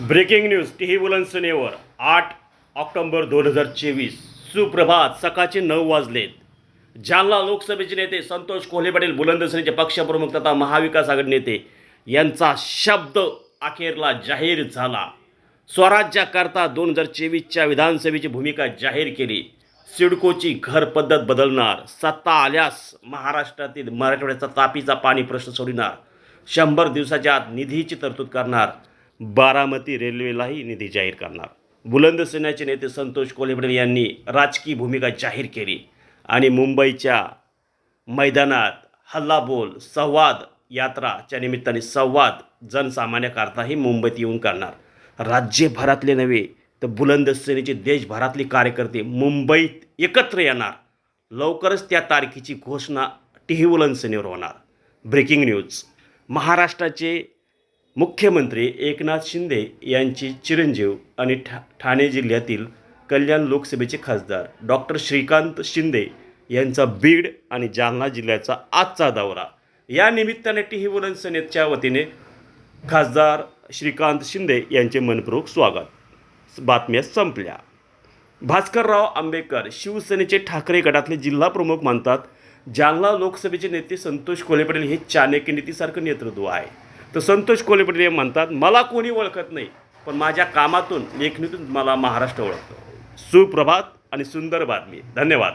Breaking news T बुलंदसनेवर आठ October दोन हजार चोवीस सुप्रभात सकाळचे नऊ वाजलेत. जालना लोकसभेचे नेते संतोष कोल्हे पाटील बुलंदसनेचे पक्षप्रमुख तथा महाविकास आघाडी नेते यांचा शब्द अखेरला जाहीर झाला. स्वराज्याकरता दोन हजार चोवीसच्या विधानसभेची भूमिका जाहीर केली. सिडकोची घर पद्धत बदलणार. सत्ता आल्यास महाराष्ट्रातील मराठवाड्याचा तापीचा पाणी प्रश्न सोडणार. शंभर दिवसाच्या आत निधीची तरतूद करणार. बारामती रेल्वेलाही निधी जाहीर करणार. बुलंद सेनाचे नेते संतोष कोल्हे यांनी राजकीय भूमिका जाहीर केली आणि मुंबईच्या मैदानात हल्लाबोल संवाद यात्राच्या निमित्ताने संवाद जनसामान्याकरताही मुंबईत येऊन करणार. राज्यभरातले नव्हे तर बुलंद सेनेचे देशभरातले कार्यकर्ते मुंबईत एकत्र येणार. लवकरच त्या तारखेची घोषणा टी बुलंद सेनेवर होणार. Breaking news. महाराष्ट्राचे मुख्यमंत्री एकनाथ शिंदे यांचे चिरंजीव आणि ठा ठाणे जिल्ह्यातील कल्याण लोकसभेचे खासदार डॉक्टर श्रीकांत शिंदे यांचा बीड आणि जालना जिल्ह्याचा आजचा दौरा. या निमित्ताने टी व्ही सेनेच्या वतीने खासदार श्रीकांत शिंदे यांचे मनपूर्वक स्वागत. बातम्या संपल्या. भास्करराव आंबेडकर शिवसेनेचे ठाकरे गटातले जिल्हा प्रमुख मानतात जालना लोकसभेचे नेते संतोष कोल्हे पाटील हे चाणक्य नीतीसारखं नेतृत्व आहे. तर संतोष कोल्हे पाटील हे म्हणतात मला कोणी ओळखत नाही पण माझ्या कामातून लेखणीतून मला महाराष्ट्र ओळखतो. सुप्रभात आणि सुंदर बातमी. धन्यवाद.